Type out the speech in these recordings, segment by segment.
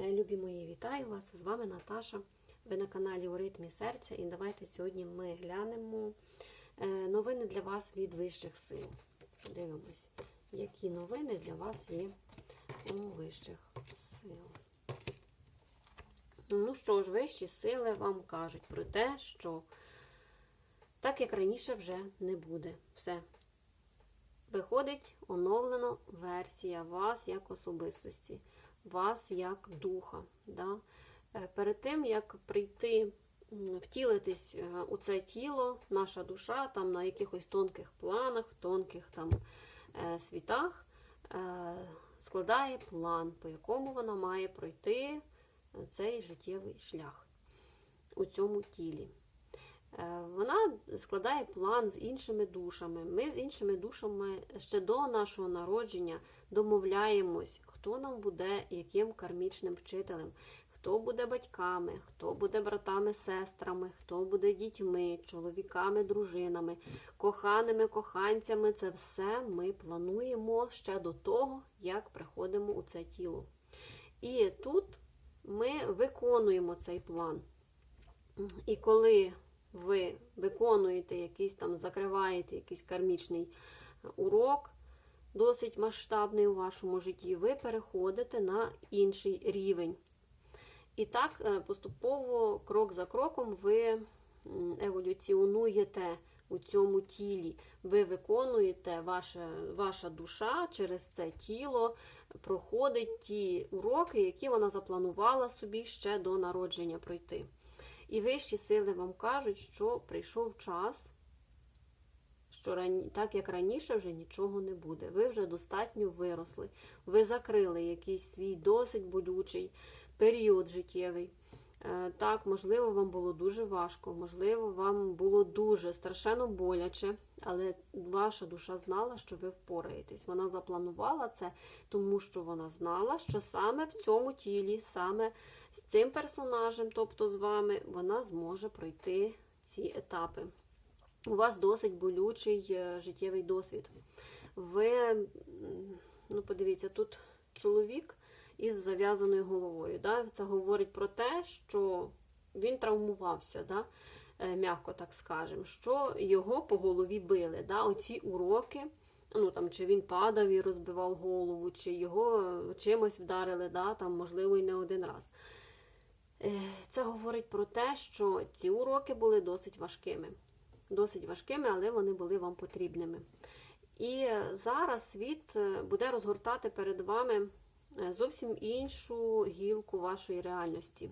Е, Любі мої, вітаю вас! З вами Наташа. Ви на каналі У ритмі серця. І давайте сьогодні ми глянемо е, новини для вас від вищих сил. Дивимось, які новини для вас є у вищих сил. Ну що ж, вищі сили вам кажуть про те, що так як раніше вже не буде. Все. Виходить оновлена версія вас як особистості, вас як духа. Да? Е, Перед тим, як прийти, втілитись е, у це тіло, наша душа там на якихось тонких планах, тонких там е, світах, складає план, по якому вона має пройти цей життєвий шлях у цьому тілі. Вона складає план з іншими душами. Ми з іншими душами ще до нашого народження домовляємось, хто нам буде яким кармічним вчителем, хто буде батьками, хто буде братами, сестрами, хто буде дітьми, чоловіками, дружинами, коханими коханцями. Це все ми плануємо ще до того, як приходимо у це тіло. І тут ми виконуємо цей план. І коли ви виконуєте якийсь там, закриваєте якийсь кармічний урок, досить масштабний у вашому житті, ви переходите на інший рівень. І так, е, поступово, крок за кроком, ви еволюціонуєте у цьому тілі. Ви виконуєте, ваша, ваша душа через це тіло проходить ті уроки, які вона запланувала собі ще до народження пройти. І вищі сили вам кажуть, що прийшов час, що рані... так як раніше вже нічого не буде. Ви вже достатньо виросли. Ви закрили якийсь свій досить болючий період життєвий. Е, Так, можливо, вам було дуже важко, можливо, вам було дуже страшенно боляче, але ваша душа знала, що ви впораєтесь. Вона запланувала це, тому що вона знала, що саме в цьому тілі, саме з цим персонажем, тобто з вами, вона зможе пройти ці етапи. У вас досить болючий е, життєвий досвід. Ви, ну, подивіться, тут чоловік із зав'язаною головою. Да? Це говорить про те, що він травмувався, да? е, м'яко так скажемо, що його по голові били. Да? Оці уроки, ну там чи він падав і розбивав голову, чи його чимось вдарили, да? там, можливо, і не один раз. Е, Це говорить про те, що ці уроки були досить важкими. Досить важкими, але вони були вам потрібними. І зараз світ е, буде розгортати перед вами е, зовсім іншу гілку вашої реальності.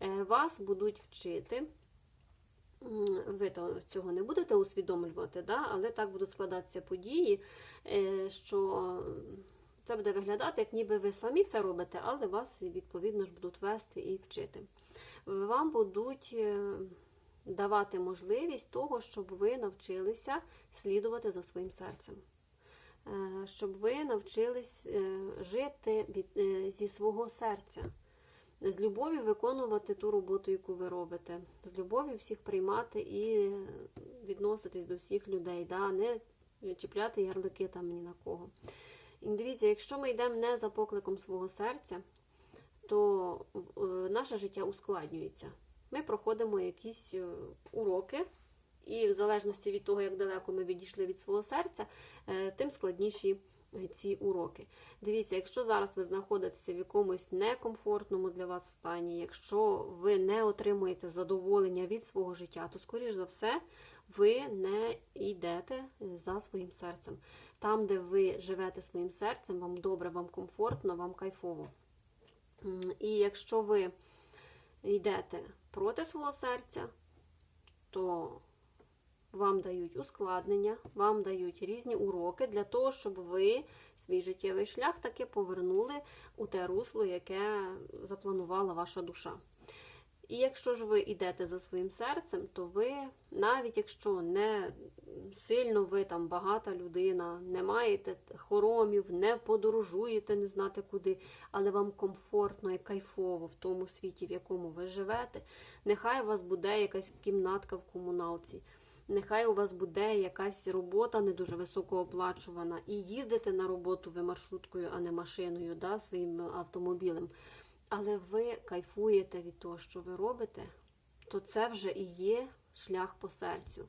Е, Вас будуть вчити. Ви цього не будете усвідомлювати, да? але так будуть складатися події, що це буде виглядати, як ніби ви самі це робите, але вас відповідно ж будуть вести і вчити. Вам будуть давати можливість того, щоб ви навчилися слідувати за своїм серцем. Е, Щоб ви навчились е, жити від, е, зі свого серця, з любов'ю виконувати ту роботу, яку ви робите, з любов'ю всіх приймати і відноситись до всіх людей, да? не чіпляти ярлики там ні на кого. І дивіться, якщо ми йдемо не за покликом свого серця, то наше життя ускладнюється. Ми проходимо якісь е, уроки, і в залежності від того, як далеко ми відійшли від свого серця, е, тим складніші е, ці уроки. Дивіться, якщо зараз ви знаходитеся в якомусь некомфортному для вас стані, якщо ви не отримуєте задоволення від свого життя, то, скоріш за все, ви не йдете за своїм серцем. Там, де ви живете своїм серцем, вам добре, вам комфортно, вам кайфово. І якщо ви йдете проти свого серця, то вам дають ускладнення, вам дають різні уроки для того, щоб ви свій життєвий шлях таки повернули у те русло, яке запланувала ваша душа. І якщо ж ви йдете за своїм серцем, то ви, навіть якщо не сильно ви там багата людина, не маєте хоромів, не подорожуєте, не знати куди, але вам комфортно і кайфово в тому світі, в якому ви живете, нехай у вас буде якась кімнатка в комуналці. Нехай у вас буде якась робота не дуже високооплачувана, і їздите на роботу ви маршруткою, а не машиною, да, своїм автомобілем. Але ви кайфуєте від того, що ви робите, то це вже і є шлях по серцю.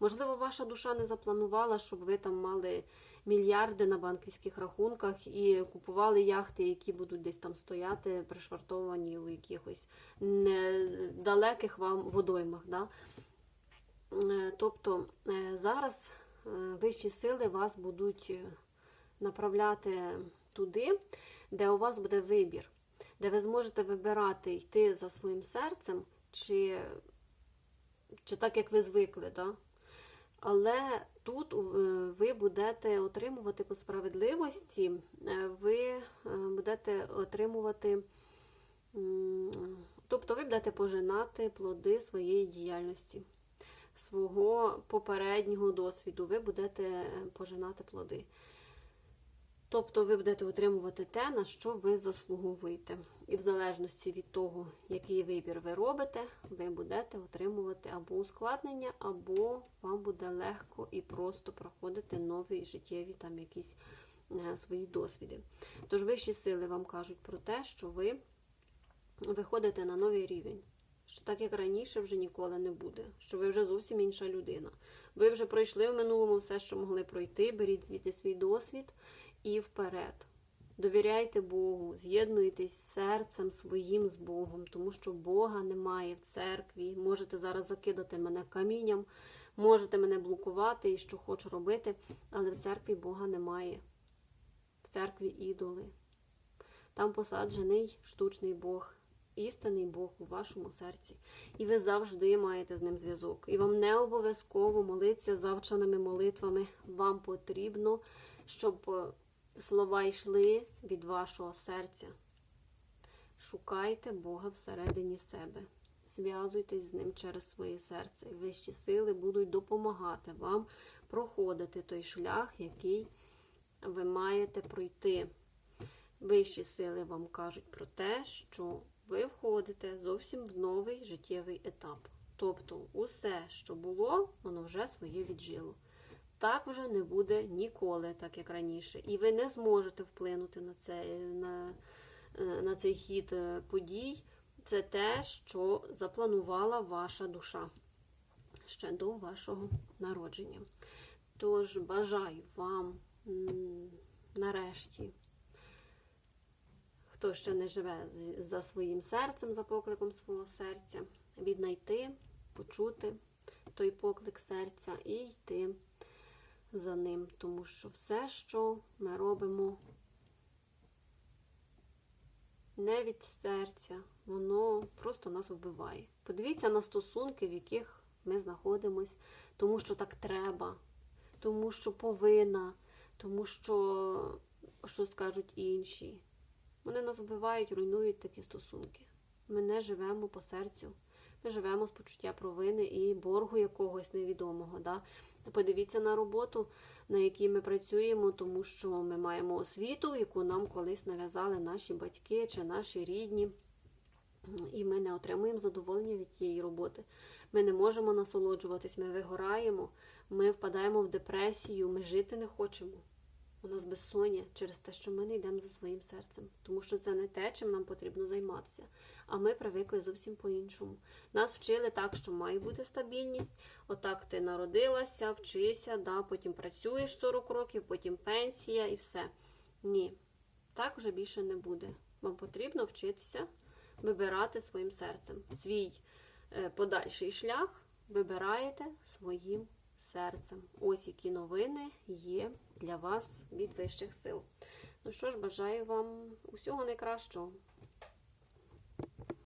Можливо, ваша душа не запланувала, щоб ви там мали мільярди на банківських рахунках і купували яхти, які будуть десь там стояти, пришвартовані у якихось недалеких вам водоймах. Да? Е, Тобто е, зараз е, вищі сили вас будуть направляти туди, де у вас буде вибір, де ви зможете вибирати йти за своїм серцем, чи, чи так, як ви звикли. Да? Але тут е, ви будете отримувати по справедливості, е, ви е, будете отримувати, тобто ви будете пожинати плоди своєї діяльності, свого попереднього досвіду. Ви будете пожинати плоди. Тобто ви будете отримувати те, на що ви заслуговуєте. І в залежності від того, який вибір ви робите, ви будете отримувати або ускладнення, або вам буде легко і просто проходити нові життєві там якісь е, свої досвіди. Тож вищі сили вам кажуть про те, що ви виходите на новий рівень. Що так як раніше вже ніколи не буде, що ви вже зовсім інша людина. Ви вже пройшли в минулому все, що могли пройти. Беріть звідти свій досвід і вперед. Довіряйте Богу, з'єднуйтесь серцем своїм з Богом, тому що Бога немає в церкві. Можете зараз закидати мене камінням, можете мене блокувати і що хочу робити, але в церкві Бога немає. В церкві ідоли. Там посаджений штучний Бог, істинний Бог у вашому серці. І ви завжди маєте з ним зв'язок. І вам не обов'язково молитися завченими молитвами. Вам потрібно, щоб е, слова йшли від вашого серця. Шукайте Бога всередині себе. Зв'язуйтесь з ним через своє серце. І вищі сили будуть допомагати вам проходити той шлях, який ви маєте пройти. Вищі сили вам кажуть про те, що ви входите зовсім в новий життєвий етап. Тобто, усе, що було, воно вже своє віджило. Так вже не буде ніколи, так як раніше. І ви не зможете вплинути на, це, на, е, на цей хід е, подій. Це те, що запланувала ваша душа ще до вашого народження. Тож бажаю вам нарешті хто ще не живе за своїм серцем, за покликом свого серця, віднайти, почути той поклик серця і йти за ним. Тому що все, що ми робимо не від серця, воно просто нас вбиває. Подивіться на стосунки, в яких ми знаходимось, тому що так треба, тому що повинна, тому що, що скажуть інші. Вони нас вбивають, руйнують такі стосунки. Ми не живемо по серцю. Ми живемо з почуття провини і боргу якогось невідомого. Да? Подивіться на роботу, на якій ми працюємо, тому що ми маємо освіту, яку нам колись нав'язали наші батьки чи наші рідні. І ми не отримуємо задоволення від тієї роботи. Ми не можемо насолоджуватись, ми вигораємо, ми впадаємо в депресію, ми жити не хочемо. У нас безсоння через те, що ми не йдемо за своїм серцем, тому що це не те, чим нам потрібно займатися. А ми привикли зовсім по-іншому. Нас вчили так, що має бути стабільність. Отак ти народилася, вчися, да, потім працюєш 40 років, потім пенсія і все. Ні, так вже більше не буде. Вам потрібно вчитися вибирати своїм серцем. Свій е, подальший шлях вибираєте своїм серцем. Ось які новини є для вас від вищих сил. Ну що ж, бажаю вам усього найкращого.